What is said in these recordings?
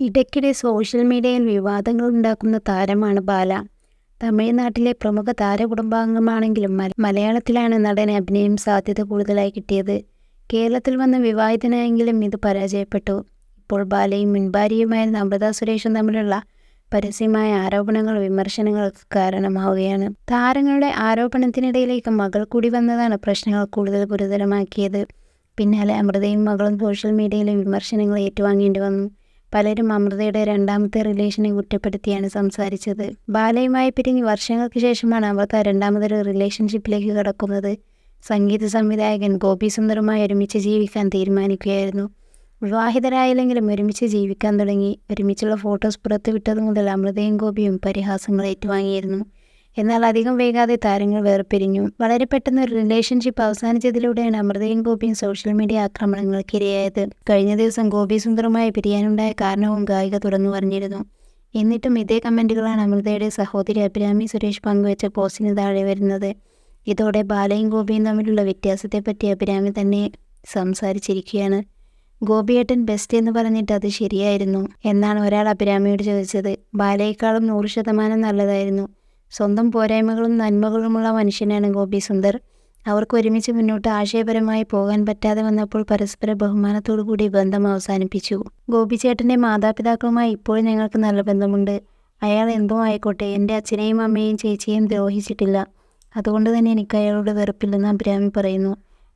ഇടയ്ക്കിടെ സോഷ്യൽ മീഡിയയിൽ വിവാദങ്ങൾ ഉണ്ടാക്കുന്ന താരമാണ് ബാല. തമിഴ്നാട്ടിലെ പ്രമുഖ താരകുടുംബാംഗമാണെങ്കിലും മലയാളത്തിലാണ് നടന് അഭിനയം സാധ്യത കൂടുതലായി കിട്ടിയത്. കേരളത്തിൽ വന്ന വിവാഹിതനായെങ്കിലും ഇത് പരാജയപ്പെട്ടു. ഇപ്പോൾ ബാലയും മുൻഭാര്യയുമായിരുന്ന അമൃത സുരേഷും തമ്മിലുള്ള പരസ്യമായ ആരോപണങ്ങൾ വിമർശനങ്ങൾക്ക് കാരണമാവുകയാണ്. താരങ്ങളുടെ ആരോപണത്തിനിടയിലേക്ക് മകൾ കൂടി വന്നതാണ് പ്രശ്നങ്ങൾ കൂടുതൽ ഗുരുതരമാക്കിയത്. പിന്നാലെ അമൃതയും മകളും സോഷ്യൽ മീഡിയയിലെ വിമർശനങ്ങൾ ഏറ്റുവാങ്ങേണ്ടി വന്നു. പലരും അമൃതയുടെ രണ്ടാമത്തെ റിലേഷനെ കുറ്റപ്പെടുത്തിയാണ് സംസാരിച്ചത്. ബാലയുമായി പിരിഞ്ഞ് വർഷങ്ങൾക്ക് ശേഷമാണ് അമൃത രണ്ടാമതൊരു റിലേഷൻഷിപ്പിലേക്ക് കടക്കുന്നത്. സംഗീത സംവിധായകൻ ഗോപി സുന്ദറുമായി ഒരുമിച്ച് ജീവിക്കാൻ തീരുമാനിക്കുകയായിരുന്നു. വിവാഹിതരായില്ലെങ്കിലും ഒരുമിച്ച് ജീവിക്കാൻ തുടങ്ങി. ഒരുമിച്ചുള്ള ഫോട്ടോസ് പുറത്തുവിട്ടതു മുതൽ അമൃതയും ഗോപിയും പരിഹാസങ്ങൾ ഏറ്റുവാങ്ങിയിരുന്നു. എന്നാൽ അധികം വൈകാതെ താരങ്ങൾ വേർപിരിഞ്ഞു. വളരെ പെട്ടെന്ന് ഒരു റിലേഷൻഷിപ്പ് അവസാനിച്ചതിലൂടെയാണ് അമൃതയും ഗോപിയും സോഷ്യൽ മീഡിയ ആക്രമണങ്ങൾക്കിരയായത്. കഴിഞ്ഞ ദിവസം ഗോപി സുന്ദറുമായി പിരിയാനുണ്ടായ കാരണവും ഗായിക തുറന്നു പറഞ്ഞിരുന്നു. എന്നിട്ടും ഇതേ കമന്റുകളാണ് അമൃതയുടെ സഹോദരി അഭിരാമി സുരേഷ് പങ്കുവച്ച പോസ്റ്റിന് താഴെ വരുന്നത്. ഇതോടെ ബാലയും ഗോപിയും തമ്മിലുള്ള വ്യത്യാസത്തെപ്പറ്റി അഭിരാമി തന്നെ സംസാരിച്ചിരിക്കുകയാണ്. ഗോപിയേട്ടൻ ബെസ്റ്റ് എന്ന് പറഞ്ഞിട്ട് അത് ശരിയായിരുന്നു എന്നാണ് ഒരാൾ അഭിരാമിയോട് ചോദിച്ചത്. ബാലയേക്കാളും നൂറ് ശതമാനം നല്ലതായിരുന്നു. സ്വന്തം പോരായ്മകളും നന്മകളുമുള്ള മനുഷ്യനാണ് ഗോപി സുന്ദർ. അവർക്ക് ഒരുമിച്ച് മുന്നോട്ട് ആശയപരമായി പോകാൻ പറ്റാതെ വന്നപ്പോൾ പരസ്പര ബഹുമാനത്തോടുകൂടി ബന്ധം അവസാനിപ്പിച്ചു. ഗോപിച്ചേട്ടന്റെ മാതാപിതാക്കളുമായി ഇപ്പോഴും ഞങ്ങൾക്ക് നല്ല ബന്ധമുണ്ട്. അയാൾ എന്തോ ആയിക്കോട്ടെ എന്റെ അച്ഛനെയും അമ്മയെയും ചേച്ചിയെയും ദ്രോഹിച്ചിട്ടില്ല. അതുകൊണ്ട് തന്നെ എനിക്ക് അയാളോട് വെറുപ്പില്ലെന്ന് അഭിരാമി പറയുന്നു.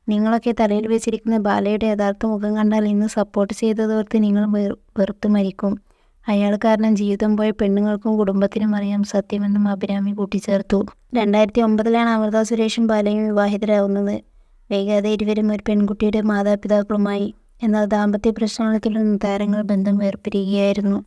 നിങ്ങളൊക്കെ തലയിൽ വെച്ചിരിക്കുന്ന ബാലയുടെ യഥാർത്ഥ മുഖം കണ്ടാൽ ഇന്ന് സപ്പോർട്ട് ചെയ്തതോർത്ത് നിങ്ങൾ വെറുത്ത് മരിക്കും. അയാൾ കാരണം ജീവിതം പോയ പെണ്ണുങ്ങൾക്കും കുടുംബത്തിനും അറിയാം സത്യമെന്നും അഭിരാമി കൂട്ടിച്ചേർത്തു. രണ്ടായിരത്തി ഒമ്പതിലാണ് അമൃത സുരേഷും ബാലയും വിവാഹിതരാകുന്നത് വൈകാതെ ഇരുവരും ഒരു പെൺകുട്ടിയുടെ മാതാപിതാക്കളുമായി. എന്നാൽ ദാമ്പത്യ പ്രശ്നങ്ങളെ തുടർന്ന് താരങ്ങൾ ബന്ധം വേർപിരിയുകയായിരുന്നു.